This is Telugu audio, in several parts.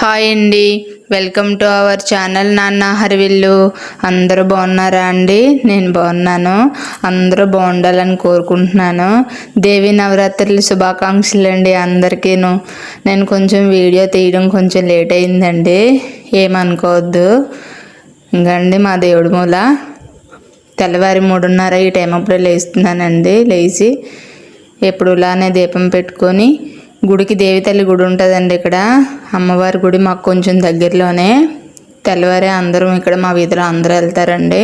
హాయ్ అండి. వెల్కమ్ టు అవర్ ఛానల్ నాన్న హరివిల్లు. అందరూ బాగున్నారా అండి? నేను బాగున్నాను. అందరూ బాగుండాలని కోరుకుంటున్నాను. దేవి నవరాత్రులు శుభాకాంక్షలు అండి అందరికీను. నేను కొంచెం వీడియో తీయడం కొంచెం లేట్ అయిందండి. ఏమనుకోవద్దు. ఇంకండి మా దేవుడి మూల. తెల్లవారి మూడున్నర ఈ టైం అప్పుడే లేస్తున్నానండి. లేచి ఎప్పుడులానే దీపం పెట్టుకొని గుడికి దేవితల్లి గుడి ఉంటుందండి ఇక్కడ. అమ్మవారి గుడి మాకు కొంచెం దగ్గరలోనే. తెల్లవారే అందరం ఇక్కడ మా వీధిలో అందరూ వెళ్తారండి.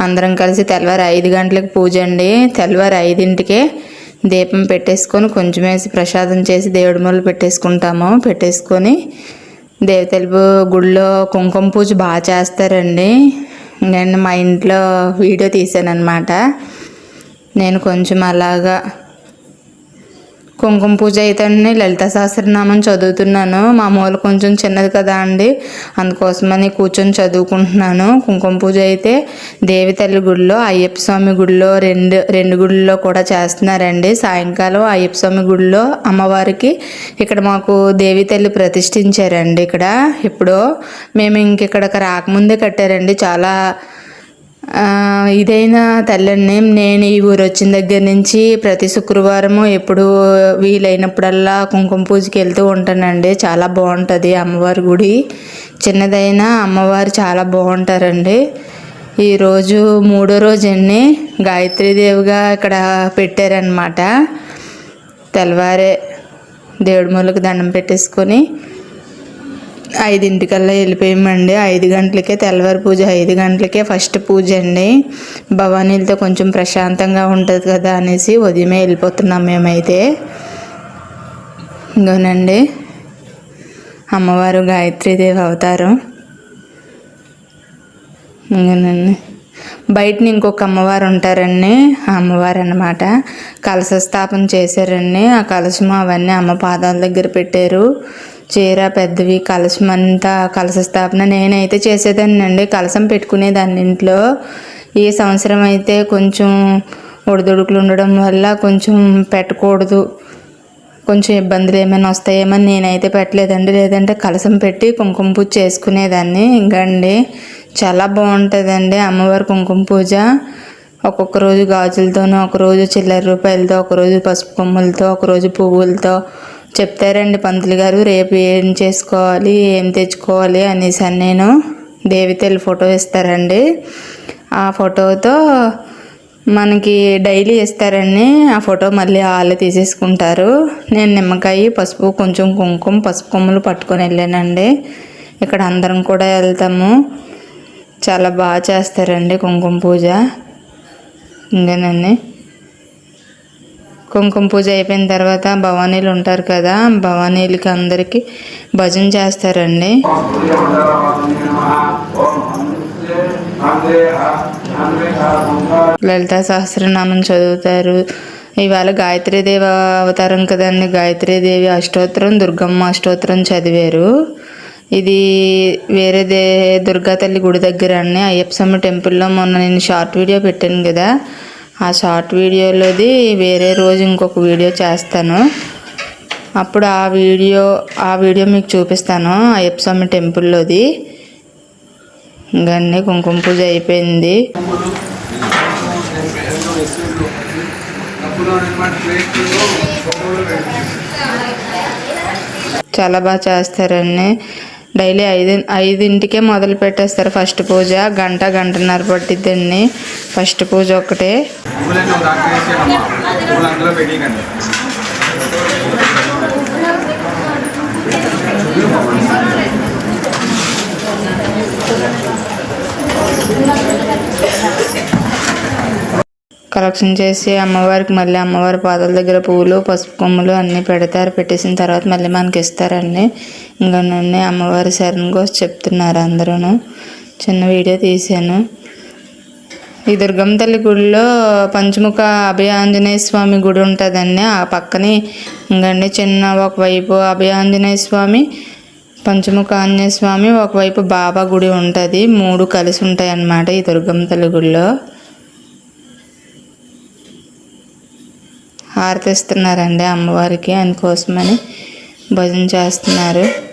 అందరం కలిసి తెల్లవారు ఐదు గంటలకు పూజ అండి. తెల్లవారు ఐదింటికే దీపం పెట్టేసుకొని కొంచెం వేసి ప్రసాదం చేసి దేవుడి మొదలు పెట్టేసుకుంటాము. పెట్టేసుకొని దేవతలుపు గుడిలో కుంకుమ పూజ బాగా చేస్తారండి. నేను మా ఇంట్లో వీడియో తీసాను అనమాట నేను కొంచెం అలాగా కుంకుమ పూజ అయితే లలిత సహస్రనామం చదువుతున్నాను. మా మూల కొంచెం చిన్నది కదా అండి. అందుకోసమని కూర్చొని చదువుకుంటున్నాను. కుంకుమ పూజ అయితే దేవి తల్లి గుడిలో అయ్యప్ప స్వామి గుడిలో రెండు రెండు గుడిలో కూడా చేస్తున్నారండి. సాయంకాలం అయ్యప్ప స్వామి గుడిలో అమ్మవారికి ఇక్కడ మాకు దేవి తల్లి ప్రతిష్ఠించారండి ఇక్కడ. ఇప్పుడు మేము ఇంక ఇక్కడికి రాకముందే కట్టారండి. చాలా ఇదైన తల్లిని నేను ఈ ఊరు వచ్చిన దగ్గర నుంచి ప్రతి శుక్రవారము ఎప్పుడు వీలైనప్పుడల్లా కుంకుమ పూజకి వెళ్తూ ఉంటానండి. చాలా బాగుంటుంది అమ్మవారి గుడి. చిన్నదైనా అమ్మవారు చాలా బాగుంటారండి ఈరోజు మూడో రోజుని గాయత్రీదేవిగా ఇక్కడ పెట్టారనమాట తెల్లవారే దేవుడి మూలకు దండం పెట్టేసుకొని ఐదింటికల్లా వెళ్ళిపోయామండి. ఐదు గంటలకే తెల్లవారి పూజ. ఐదు గంటలకే ఫస్ట్ పూజ అండి. భవానీలతో కొంచెం ప్రశాంతంగా ఉంటుంది కదా అనేసి ఉదయమే వెళ్ళిపోతున్నాం మేమైతే. ఇంకోనండి. అమ్మవారు గాయత్రీదేవి అవతారం. ఇంకోనండి. బయటని ఇంకొక అమ్మవారు ఉంటారండి. ఆ అమ్మవారు అనమాట కలశ స్థాపన చేశారండి. ఆ కలశం అవన్నీ అమ్మ పాదాల దగ్గర పెట్టారు. చీర పెద్దవి కలశం అంతా కలశ స్థాపన నేనైతే చేసేదాన్ని అండి కలశం పెట్టుకునేదాన్ని ఇంట్లో. ఈ సంవత్సరం అయితే కొంచెం ఒడిదుడుకులు ఉండడం వల్ల కొంచెం పెట్టకూడదు. కొంచెం ఇబ్బందులు ఏమైనా వస్తాయేమని నేనైతే పెట్టలేదండి. లేదంటే కలసం పెట్టి కుంకుమ పూజ చేసుకునేదాన్ని. ఇంకా అండి చాలా బాగుంటుందండి అమ్మవారి కుంకుమ పూజ. ఒక్కొక్క రోజు గాజులతోనూ ఒకరోజు చిల్లర రూపాయలతో ఒకరోజు పసుపు కొమ్ములతో ఒకరోజు పువ్వులతో చెప్తారండి పంతులు గారు రేపు ఏం చేసుకోవాలి ఏం తెచ్చుకోవాలి అనేసి అని నేను దేవితల్లి ఫోటో ఇస్తారండి ఆ ఫోటోతో మనకి డైలీ ఇస్తారండి ఆ ఫోటో మళ్ళీ వాళ్ళు తీసేసుకుంటారు. నేను నిమ్మకాయ పసుపు కొంచెం కుంకుమ పసుపు కొమ్ములు పట్టుకొని వెళ్ళానండి. ఇక్కడ అందరం కూడా వెళ్తాము. చాలా బాగా చేస్తారండి కుంకుమ పూజ. ఇంకేనండి? కుంకుమ పూజ అయిపోయిన తర్వాత భవానీలు ఉంటారు కదా భవానీలకి అందరికీ భజన చేస్తారండి. లలిత సహస్రనామం చదువుతారు. ఇవాళ గాయత్రీదేవి అవతారం కదండి. గాయత్రీదేవి అష్టోత్తరం దుర్గమ్మ అష్టోత్తరం చదివారు. ఇది వేరే దే దుర్గా తల్లి గుడి దగ్గర అండి. అయ్యప్ప స్వామి టెంపుల్లో మొన్న నేను షార్ట్ వీడియో పెట్టాను కదా. ఆ షార్ట్ వీడియోలోది వేరే రోజు ఇంకొక వీడియో చేస్తాను. అప్పుడు ఆ వీడియో ఆ వీడియో మీకు చూపిస్తాను ఆ స్వామి టెంపుల్లోది. ఇంకన్నీ కుంకుమ పూజ అయిపోయింది. చాలా బాగా చేస్తారండి. డైలీ ఐదు ఐదింటికే మొదలు పెట్టేస్తారు ఫస్ట్ పూజ. గంట గంటన్నర పట్టిద్దండి ఫస్ట్ పూజ ఒకటే కలెక్షన్ చేసి అమ్మవారికి మళ్ళీ అమ్మవారి పాదాల దగ్గర పువ్వులు పసుపు కొమ్ములు అన్నీ పెడతారు పెట్టేసిన తర్వాత మళ్ళీ మనకి ఇస్తారండి. ఇంకా నన్ను అమ్మవారి శరణ్ కోసం చెప్తున్నారు అందరూ చిన్న వీడియో తీశాను. ఈ దుర్గమ్మ తల్లి గుడిలో పంచముఖ అభయాంజనేయ స్వామి గుడి ఉంటుందండి. ఆ పక్కనే ఇంకండి చిన్న ఒకవైపు అభయాంజనేయ స్వామి పంచముఖ ఆంజనేయ స్వామి ఒకవైపు బాబా గుడి ఉంటుంది. మూడు కలిసి ఉంటాయి అన్నమాట ఈ దుర్గమ్మ తల్లి గుడిలో. హారతిస్తున్నారండి అమ్మవారికి అందుకోసమని భజన చేస్తున్నారు.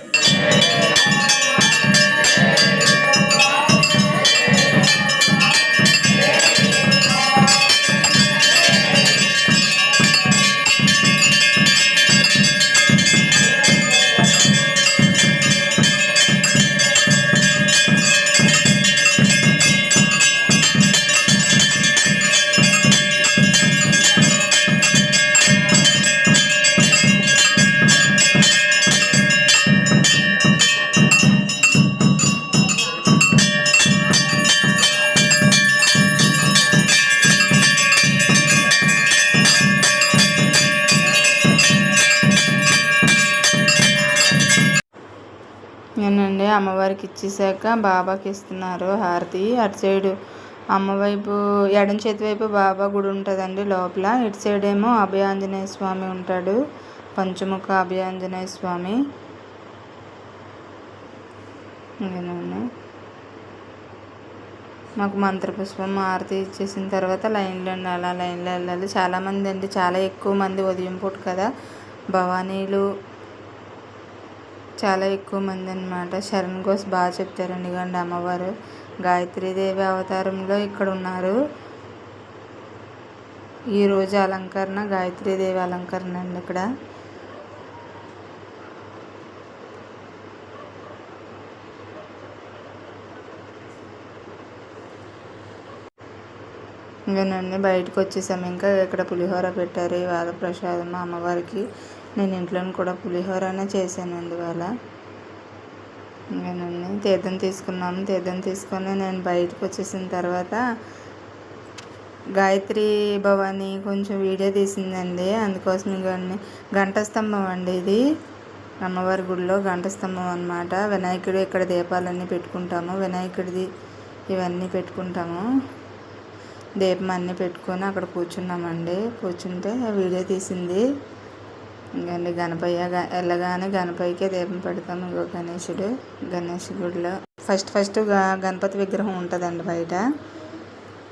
నేనండి అమ్మవారికి ఇచ్చేసాక బాబాకి ఇస్తున్నారు హారతి. అటు సైడు అమ్మవైపు ఎడం చేతి వైపు బాబా గుడి ఉంటుందండి లోపల. ఇటు సైడ్ ఏమో అభయాంజనేయ స్వామి ఉంటాడు పంచముఖ అభయాంజనేయ స్వామి. మాకు మంత్రపుష్పం ఆరతి ఇచ్చేసిన తర్వాత లైన్లో అలా లైన్లో వెళ్ళాలి. చాలామంది అండి చాలా ఎక్కువ మంది ఉదయం పూట కదా. భవానీలు చాలా ఎక్కువ మంది అనమాట శరణ్ ఘోష్ బాగా చెప్తారండి ఇగండి అమ్మవారు. గాయత్రీదేవి అవతారంలో ఇక్కడ ఉన్నారు. ఈరోజు అలంకరణ గాయత్రీదేవి అలంకరణ అండి ఇక్కడ. ఇంకేనండి బయటకు వచ్చేసాము. ఇంకా ఇక్కడ పులిహోర పెట్టారు. ఇవాళ ప్రసాదం అమ్మవారికి. నేను ఇంట్లోని కూడా పులిహోరనే చేశానండి అందువల్ల. ఇంకేనండి తీర్థం తీసుకున్నాము తీర్థం తీసుకొని నేను బయటకు వచ్చేసిన తర్వాత గాయత్రి భవాని కొంచెం వీడియో తీసిందండి. అందుకోసం ఇవన్నీ గంట స్తంభం అండి ఇది. అమ్మవారి గుడిలో గంట స్తంభం అనమాట వినాయకుడు ఇక్కడ దీపాలన్నీ పెట్టుకుంటాము. వినాయకుడిది ఇవన్నీ పెట్టుకుంటాము. దీపం అన్నీ పెట్టుకొని అక్కడ కూర్చున్నామండి. కూర్చుంటే వీడియో తీసింది. ఇంకండి గణపయ్య వెళ్ళగానే గణపయ్యకే దీపం పెడతాము ఇంకో గణేశుడు. గణేష్ గుడిలో ఫస్ట్ ఫస్ట్ గణపతి విగ్రహం ఉంటుందండి బయట.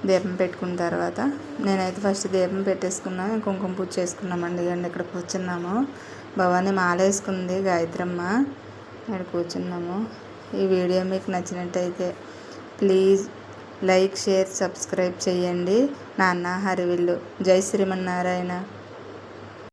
దీపం పెట్టుకున్న తర్వాత నేనైతే ఫస్ట్ దీపం పెట్టేసుకున్నాం కుంకుమ పూజ చేసుకున్నామండి. అండి ఇక్కడ కూర్చున్నాము. భవానీ మాల వేసుకుంది గాయత్రమ్మ. ఇక్కడ కూర్చున్నాము. ఈ వీడియో మీకు నచ్చినట్టయితే ప్లీజ్ లైక్ షేర్ సబ్స్క్రైబ్ చేయండి. నాన్న హరివిల్లు. జై శ్రీమన్నారాయణ.